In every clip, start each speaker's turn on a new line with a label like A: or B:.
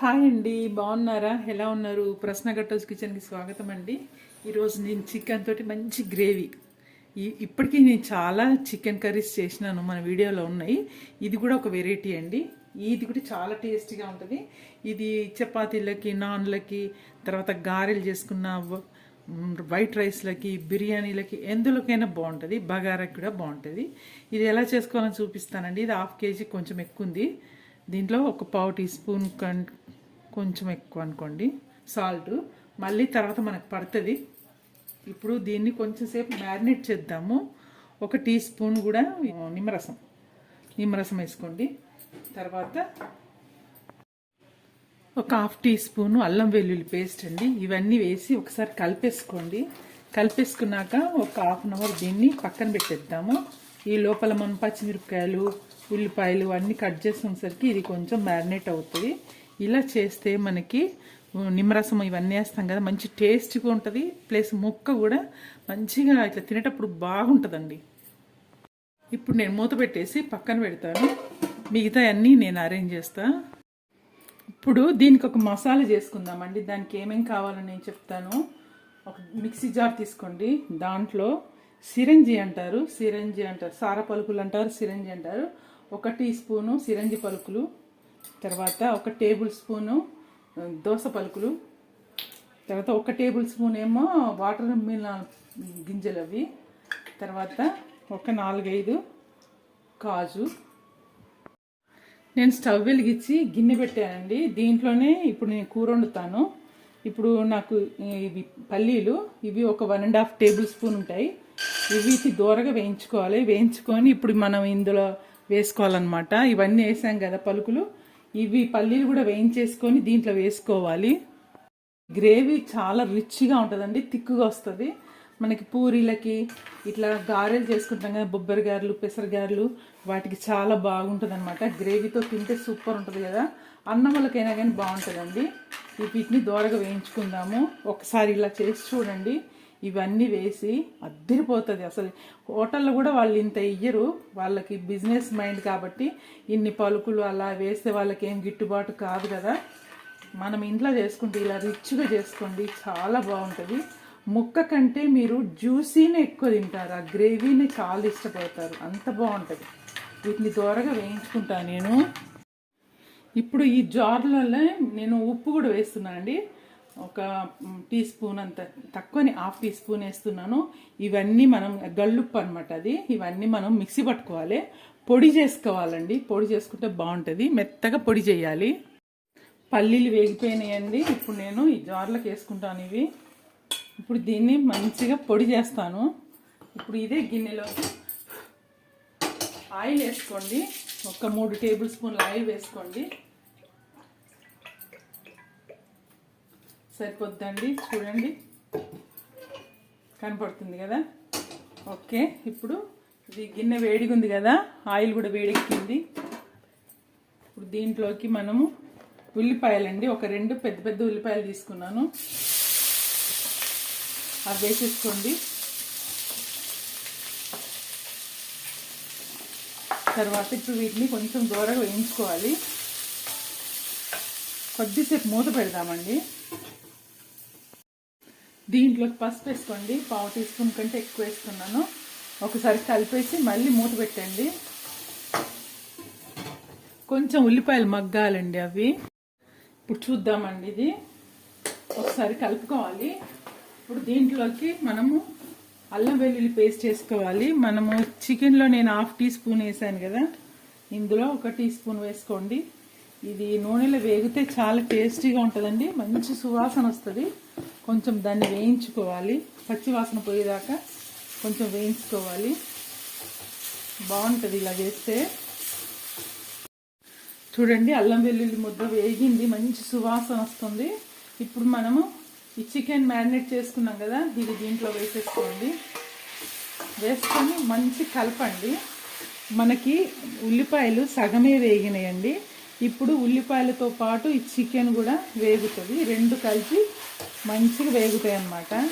A: Hi అండి బాగున్నారా? ఎలా ఉన్నారు? ప్రశ్న గట్టోస్ కిచెన్కి స్వాగతం అండి. ఈరోజు నేను చికెన్ తోటి మంచి గ్రేవీ. ఈ ఇప్పటికీ నేను చాలా చికెన్ కర్రీస్ చేసినాను మన వీడియోలో ఉన్నాయి. ఇది కూడా ఒక వెరైటీ అండి. ఇది కూడా చాలా టేస్టీగా ఉంటుంది. ఇది చపాతీలకి నాన్లకి తర్వాత గారెలు చేసుకున్న వైట్ రైస్లకి బిర్యానీలకి ఎందులోకైనా బాగుంటుంది. బగారాకి కూడా బాగుంటుంది. ఇది ఎలా చేసుకోవాలని చూపిస్తానండి. ఇది హాఫ్ కేజీ కొంచెం ఎక్కువ ఉంది దీంట్లో ఒక పావు టీ స్పూన్ కొంచెం ఎక్కువ అనుకోండి. సాల్ట్. మళ్ళీ తర్వాత మనకు పడుతుంది. ఇప్పుడు దీన్ని కొంచెంసేపు మ్యారినేట్ చేద్దాము. ఒక టీ స్పూన్ కూడా నిమ్మరసం. నిమ్మరసం వేసుకోండి. తర్వాత ఒక హాఫ్ టీ స్పూన్ అల్లం వెల్లుల్లి పేస్ట్ అండి. ఇవన్నీ వేసి ఒకసారి కలిపేసుకోండి. కలిపేసుకున్నాక ఒక హాఫ్ అన్ అవర్ దీన్ని పక్కన పెట్టేద్దాము. ఈ లోపల మనం పచ్చిమిరపకాయలు ఉల్లిపాయలు అన్నీ కట్ చేసేసరికి ఇది కొంచెం మ్యారినేట్ అవుతుంది. ఇలా చేస్తే మనకి నిమ్మరసం ఇవన్నీ వేస్తాం కదా మంచి టేస్ట్గా ఉంటుంది. ప్లస్ ముక్క కూడా మంచిగా ఇట్లా తినేటప్పుడు బాగుంటుందండి. ఇప్పుడు నేను మూత పెట్టేసి పక్కన పెడతాను. మిగతా అన్నీ నేను అరేంజ్ చేస్తాను ఇప్పుడు దీనికి ఒక మసాలా చేసుకుందామండి. దానికి ఏమేం కావాలో నేను చెప్తాను. ఒక మిక్సీ జార్ తీసుకోండి. దాంట్లో సిరంజి అంటారు. సిరంజి అంటారు. సార పలుకులు అంటారు. సిరంజి అంటారు. ఒక టీ స్పూను సిరంజి పలుకులు తర్వాత ఒక టేబుల్ స్పూను దోస పలుకులు తర్వాత ఒక టేబుల్ స్పూన్ ఏమో వాటర్ మిల్ గింజలు అవి తర్వాత ఒక నాలుగైదు కాజు. నేను స్టవ్ వెలిగించి గిన్నె పెట్టానండి. దీంట్లోనే ఇప్పుడు నేను కూర వండుతాను. ఇప్పుడు నాకు ఇవి పల్లీలు ఇవి ఒక one and half table spoon ఉంటాయి. ఇవి దూరగా వేయించుకోవాలి. వేయించుకొని ఇప్పుడు మనం ఇందులో వేసుకోవాలన్నమాట. ఇవన్నీ వేసాం కదా పలుకులు. ఇవి పల్లీలు కూడా వేయించేసుకొని దీంట్లో వేసుకోవాలి. గ్రేవీ చాలా రిచ్గా ఉంటుందండి తిక్కుగా వస్తుంది. మనకి పూరీలకి ఇట్లా గారెలు చేసుకుంటాం కదా బొబ్బరి గారెలు పెసర గారెలు వాటికి చాలా బాగుంటుంది అనమాట గ్రేవీతో తింటే సూపర్ ఉంటుంది కదా. అన్నములకైనా కానీ బాగుంటుందండి. ఈ వీటిని దోరగా వేయించుకుందాము. ఒకసారి ఇలా చేసి చూడండి. ఇవన్నీ వేసి అద్దరిపోతుంది. అసలు హోటల్లో కూడా వాళ్ళు ఇంత ఇయ్యరు. వాళ్ళకి బిజినెస్ మైండ్ కాబట్టి ఇన్ని పలుకులు అలా వేస్తే వాళ్ళకి ఏం గిట్టుబాటు కాదు కదా. మనం ఇంట్లో చేసుకుంటే ఇలా రిచ్గా చేసుకోండి చాలా బాగుంటుంది. ముక్క కంటే మీరు జ్యూసీనే ఎక్కువ తింటారు. ఆ గ్రేవీని చాలా ఇష్టపడతారు. అంత బాగుంటుంది. వీటిని దూరగా వేయించుకుంటాను నేను. ఇప్పుడు ఈ జార్లలో నేను ఉప్పు కూడా వేస్తున్నాను అండి. ఒక టీ స్పూన్ అంత తక్కువని హాఫ్ టీ స్పూన్ వేస్తున్నాను. ఇవన్నీ మనం గల్లుప్పు అనమాట అది. ఇవన్నీ మనం మిక్సీ పట్టుకోవాలి. పొడి చేసుకోవాలండి. పొడి చేసుకుంటే బాగుంటుంది. మెత్తగా పొడి చేయాలి. పల్లీలు వేగిపోయినాయండి. ఇప్పుడు నేను ఈ జార్లకు వేసుకుంటాను ఇవి. ఇప్పుడు దీన్ని మంచిగా పొడి చేస్తాను. ఇప్పుడు ఇదే గిన్నెలోకి ఆయిల్ వేసుకోండి. ఒక మూడు టేబుల్ స్పూన్ల ఆయిల్ వేసుకోండి. సరిపోద్దండి చూడండి. కనపడుతుంది కదా? ఓకే ఇప్పుడు ఇది గిన్నె వేడిగా ఉంది కదా ఆయిల్ కూడా వేడెక్కింది. ఇప్పుడు దీంట్లోకి మనము ఉల్లిపాయలండి ఒక రెండు పెద్ద పెద్ద ఉల్లిపాయలు తీసుకున్నాను. అవి వేసేసుకోండి. తర్వాత ఇప్పుడు వీటిని కొంచెం దూరంగా వేయించుకోవాలి. కొద్దిసేపు మూత పెడదామండి. దీంట్లోకి పసుపు వేసుకోండి. పావు టీ స్పూన్ కంటే ఎక్కువ వేసుకున్నాను. ఒకసారి కలిపేసి మళ్ళీ మూత పెట్టండి. కొంచెం ఉల్లిపాయలు మగ్గాలండి అవి. ఇప్పుడు చూద్దామండి ఇది. ఒకసారి కలుపుకోవాలి. ఇప్పుడు దీంట్లోకి మనము అల్లం వెల్లుల్లి పేస్ట్ వేసుకోవాలి. మనము చికెన్లో నేను హాఫ్ టీ స్పూన్ వేసాను కదా. ఇందులో ఒక టీ స్పూన్ వేసుకోండి. ఇది నూనెలో వేగితే చాలా టేస్టీగా ఉంటుందండి. మంచి సువాసన వస్తుంది. కొంచెం దాన్ని వేయించుకోవాలి. పచ్చి వాసన పోయేదాకా కొంచెం వేయించుకోవాలి. బాగుంటుంది ఇలా వేస్తే. చూడండి అల్లం వెల్లుల్లి ముద్ద వేగింది. మంచి సువాసన వస్తుంది. ఇప్పుడు మనము ఈ చికెన్ మ్యారినేట్ చేసుకున్నాం కదా ఇది దీంట్లో వేసేసుకోండి. వేసుకొని మంచి కలపండి. మనకి ఉల్లిపాయలు సగమే వేగినాయండి. ఇప్పుడు ఉల్లిపాయలతో పాటు ఈ చికెన్ కూడా వేగుతుంది. రెండు కలిపి మంచిగా వేగుతాయి అన్నమాట.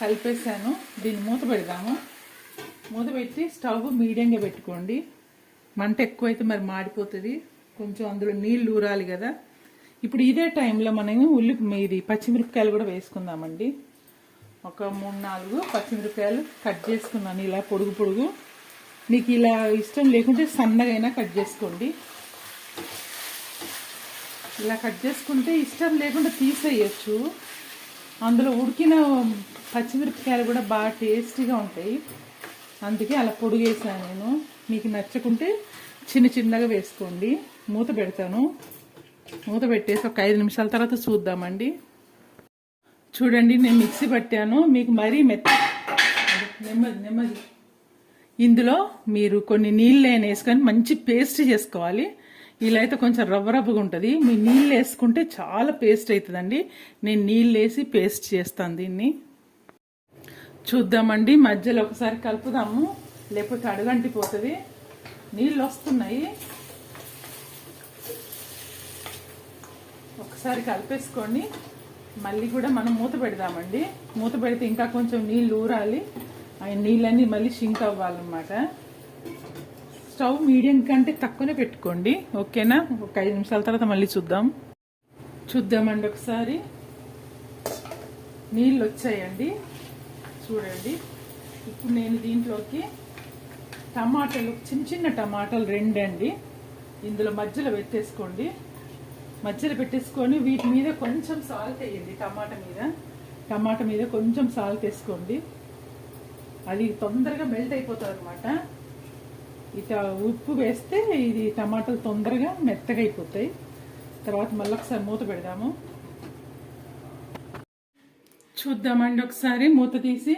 A: కలిపేసాను. దీన్ని మూత పెడదాము. మూత పెట్టి స్టవ్ మీడియంగా పెట్టుకోండి. మంట ఎక్కువైతే మరి మాడిపోతుంది. కొంచెం అందులో నీళ్ళు ఊరాలి కదా. ఇప్పుడు ఇదే టైంలో మనం ఉల్లి ఇది పచ్చిమిరపకాయలు కూడా వేసుకుందామండి. ఒక మూడు నాలుగు పచ్చిమిరపకాయలు కట్ చేసుకున్నాను. ఇలా పొడుగు పొడుగు. మీకు ఇలా ఇష్టం లేకుంటే సన్నగైనా కట్ చేసుకోండి. ఇలా కట్ చేసుకుంటే ఇష్టం లేకుండా తీసేయచ్చు. అందులో ఉడికిన పచ్చిమిరపకాయలు కూడా బాగా టేస్టీగా ఉంటాయి. అందుకే అలా పొడిగేసాను నేను. మీకు నచ్చకుంటే చిన్న చిన్నగా వేసుకోండి. మూత పెడతాను. మూత పెట్టేసి ఒక ఐదు నిమిషాల తర్వాత చూద్దామండి. చూడండి నేను మిక్సీ పట్టాను. మీకు మరీ మెత్త నెమ్మది నెమ్మది. ఇందులో మీరు కొన్ని నీళ్ళు వేసుకొని మంచి పేస్ట్ చేసుకోవాలి. ఇలా అయితే కొంచెం రవ్వ రవ్వగా ఉంటుంది. మీ నీళ్ళు వేసుకుంటే చాలా పేస్ట్ అవుతుందండి నేను నీళ్ళు వేసి పేస్ట్ చేస్తాను దీన్ని. చూద్దామండి. మధ్యలో ఒకసారి కలుపుదాము. లేకపోతే అడుగంటిపోతుంది నీళ్ళు వస్తున్నాయి. ఒకసారి కలిపేసుకోండి మళ్ళీ కూడా మనం మూత పెడదామండి. మూత పెడితే ఇంకా కొంచెం నీళ్ళు ఊరాలి. ఆ నీళ్ళన్నీ మళ్ళీ షింక్ అవ్వాలన్నమాట. స్టవ్ మీడియం కంటే తక్కువనే పెట్టుకోండి. ఓకేనా? ఒక ఐదు నిమిషాల తర్వాత మళ్ళీ చూద్దాం. చూద్దామండి ఒకసారి. నీళ్ళు వచ్చాయండి. చూడండి. ఇప్పుడు నేను దీంట్లోకి టమాటాలు చిన్న చిన్న టమాటాలు రెండండి. ఇందులో మధ్యలో పెట్టేసుకోండి. మధ్యలో పెట్టేసుకొని వీటి మీద కొంచెం సాల్ట్ వేయండి టమాటా మీద. టమాటా మీద కొంచెం సాల్ట్ వేసుకోండి. అది తొందరగా మెల్ట్ అయిపోతుంది అనమాట ఇక ఉప్పు వేస్తే ఇది టమాటాలు తొందరగా మెత్తగా అయిపోతాయి. తర్వాత మళ్ళీ ఒకసారి మూత పెడదాము. చూద్దామండి ఒకసారి మూత తీసి.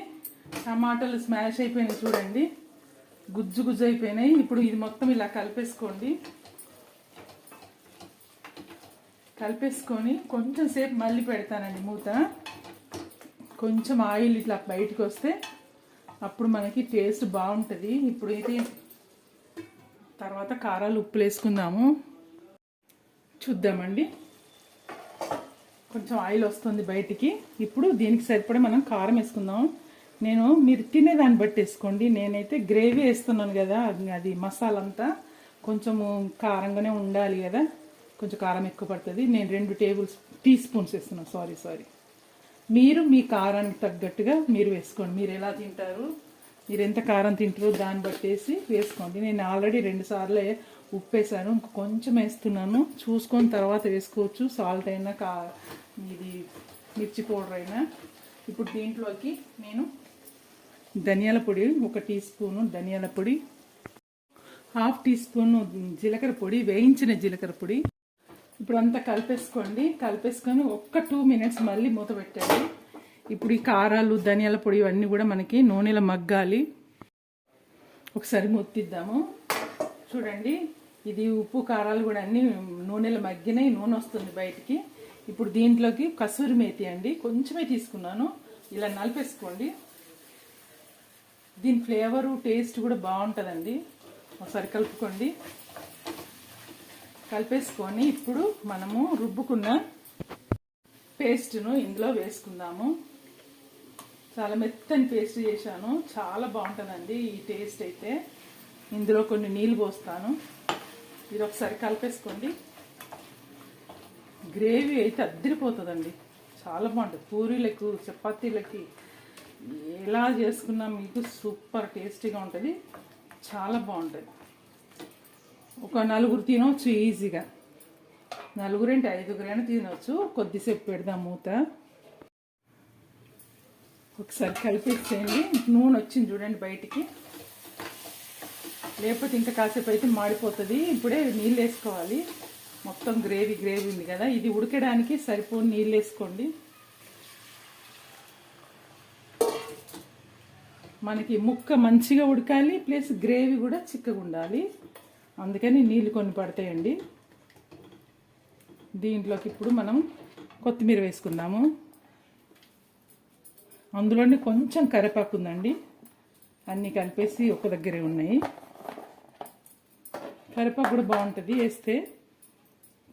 A: టమాటాలు స్మాష్ అయిపోయినాయి చూడండి. గుజ్జు గుజ్జు అయిపోయినాయి. ఇప్పుడు ఇది మొత్తం ఇలా కలిపేసుకోండి. కలిపేసుకొని కొంచెం సేపు మళ్ళీ పెడతానండి మూత. కొంచెం ఆయిల్ ఇట్లా బయటకు వస్తే అప్పుడు మనకి టేస్ట్ బాగుంటుంది. ఇప్పుడు తర్వాత కారాలు ఉప్పులు వేసుకుందాము. చూద్దామండి. కొంచెం ఆయిల్ వస్తుంది బయటికి. ఇప్పుడు దీనికి సరిపడే మనం కారం వేసుకుందాం నేను మీరు తినేదాన్ని బట్టి వేసుకోండి. నేనైతే గ్రేవీ వేస్తున్నాను కదా అది మసాలా అంతా కొంచెము కారంగానే ఉండాలి కదా. కొంచెం కారం ఎక్కువ పడుతుంది. నేను రెండు టేబుల్ టీ స్పూన్స్ వేస్తున్నాను సారీ సారీ. మీరు మీ కారానికి తగ్గట్టుగా మీరు వేసుకోండి. మీరు ఎలా తింటారు మీరు ఎంత కారం తింటారో దాన్ని బట్టేసి వేసుకోండి. నేను ఆల్రెడీ రెండు సార్లే ఉప్పు వేసాను ఇంక కొంచెం వేస్తున్నాను. చూసుకొని తర్వాత వేసుకోవచ్చు. సాల్ట్ అయినా కా ఇది మిర్చి పౌడర్ అయినా. ఇప్పుడు దీంట్లోకి నేను ధనియాల పొడి ఒక టీ స్పూను ధనియాల పొడి హాఫ్ టీ స్పూను జీలకర్ర పొడి వేయించిన జీలకర్ర పొడి ఇప్పుడు అంతా కలిపేసుకోండి. కలిపేసుకొని ఒక్క టూ మినిట్స్ మళ్ళీ మూత పెట్టండి. ఇప్పుడు ఈ కారాలు ధనియాల పొడి ఇవన్నీ కూడా మనకి నూనెలో మగ్గాలి. ఒకసారి మొత్తిద్దాము. చూడండి ఇది ఉప్పు కారాలు కూడా అన్నీ నూనెలో మగ్గినాయి. నూనె వస్తుంది బయటికి. ఇప్పుడు దీంట్లోకి కసూరి మేతి అండి. కొంచెమే తీసుకున్నాను. ఇలా నలిపేసుకోండి. దీని ఫ్లేవరు టేస్ట్ కూడా బాగుంటుందండి. ఒకసారి కలుపుకోండి. కలిపేసుకొని ఇప్పుడు మనము రుబ్బుకున్న పేస్ట్ను ఇందులో వేసుకుందాము. చాలా మెత్తని పేస్ట్ చేశాను. చాలా బాగుంటుందండి ఈ టేస్ట్ అయితే. ఇందులో కొన్ని నీళ్ళు పోస్తాను. ఇది ఒకసారి కలిపేసుకోండి. గ్రేవీ అయితే అద్దరిపోతుందండి. చాలా బాగుంటుంది. పూరీలకు చపాతీలకి ఎలా చేసుకున్నా మీకు సూపర్ టేస్టీగా ఉంటుంది. చాలా బాగుంటుంది. ఒక నలుగురు తినవచ్చు ఈజీగా. నలుగురేంటి? ఐదుగురైనా తినవచ్చు కొద్దిసేపు పెడదాం మూత. ఒకసారి కలిపేసేయండి. నూనె వచ్చింది చూడండి బయటికి. లేకపోతే ఇంకా కాసేపు అయితే మాడిపోతుంది. ఇప్పుడే నీళ్ళు వేసుకోవాలి. మొత్తం గ్రేవీ గ్రేవీ ఉంది కదా. ఇది ఉడకడానికి సరిపోని నీళ్ళు వేసుకోండి. మనకి ముక్క మంచిగా ఉడకాలి. ప్లస్ గ్రేవీ కూడా చిక్కగా ఉండాలి అందుకని నీళ్ళు కొన్ని పడతాయండి. దీంట్లోకి ఇప్పుడు మనం కొత్తిమీర వేసుకుందాము. అందులోనే కొంచెం కరివేపాకు ఉందండి. అన్నీ కలిపేసి ఒక దగ్గరే ఉన్నాయి. కరివేపాకు కూడా బాగుంటుంది. వేస్తే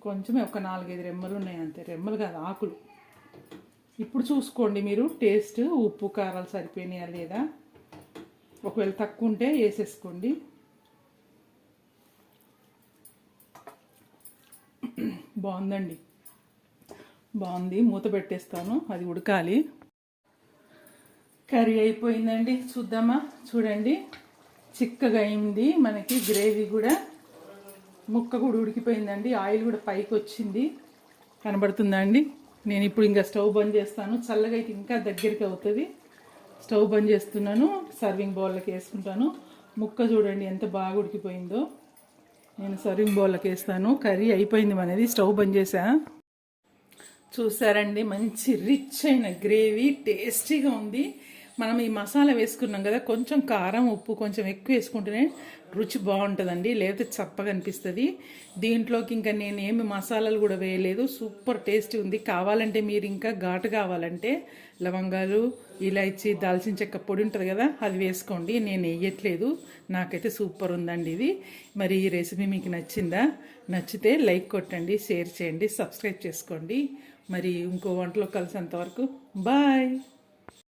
A: కొంచెమే ఒక నాలుగైదు రెమ్మలు ఉన్నాయి అంతే. రెమ్మలు కాదు ఆకులు. ఇప్పుడు చూసుకోండి మీరు టేస్ట్ ఉప్పు కారాలు సరిపోయినాయా లేదా? ఒకవేళ తక్కువ ఉంటే వేసేసుకోండి. బాగుందండి. బాగుంది మూత పెట్టేస్తాను అది ఉడకాలి. కర్రీ అయిపోయిందండి చూద్దామా? చూడండి చిక్కగా అయింది మనకి గ్రేవీ కూడా. ముక్క కూడా ఉడికిపోయిందండి ఆయిల్ కూడా పైకి వచ్చింది. కనబడుతుందా అండి నేను ఇప్పుడు ఇంకా స్టవ్ బంద్ చేస్తాను చల్లగా అయితే ఇంకా దగ్గరికి అవుతుంది. స్టవ్ బంద్ చేస్తున్నాను సర్వింగ్ బౌల్లోకి వేసుకుంటాను. ముక్క చూడండి ఎంత బాగా ఉడికిపోయిందో. నేను సర్వింగ్ బౌల్లోకి వేస్తాను. కర్రీ అయిపోయింది మనది. స్టవ్ బంద్ చేసా. చూసారండి? మంచి రిచ్ అయిన గ్రేవీ టేస్టీగా ఉంది. మనం ఈ మసాలా వేసుకున్నాం కదా కొంచెం కారం ఉప్పు కొంచెం ఎక్కువ వేసుకుంటేనే రుచి బాగుంటుందండి. లేకపోతే చప్పగా అనిపిస్తుంది. దీంట్లోకి ఇంకా నేను ఏమి మసాలాలు కూడా వేయలేదు. సూపర్ టేస్టీ ఉంది. కావాలంటే మీరు ఇంకా ఘాటు కావాలంటే లవంగాలు ఇలాచి దాల్చిన చెక్క పొడి ఉంటుంది కదా అది వేసుకోండి. నేను వేయట్లేదు. నాకైతే సూపర్ ఉందండి ఇది. మరి ఈ రెసిపీ మీకు నచ్చిందా? నచ్చితే లైక్ కొట్టండి షేర్ చేయండి సబ్స్క్రైబ్ చేసుకోండి. మరి ఇంకో వంటలో కలిసేంతవరకు బాయ్!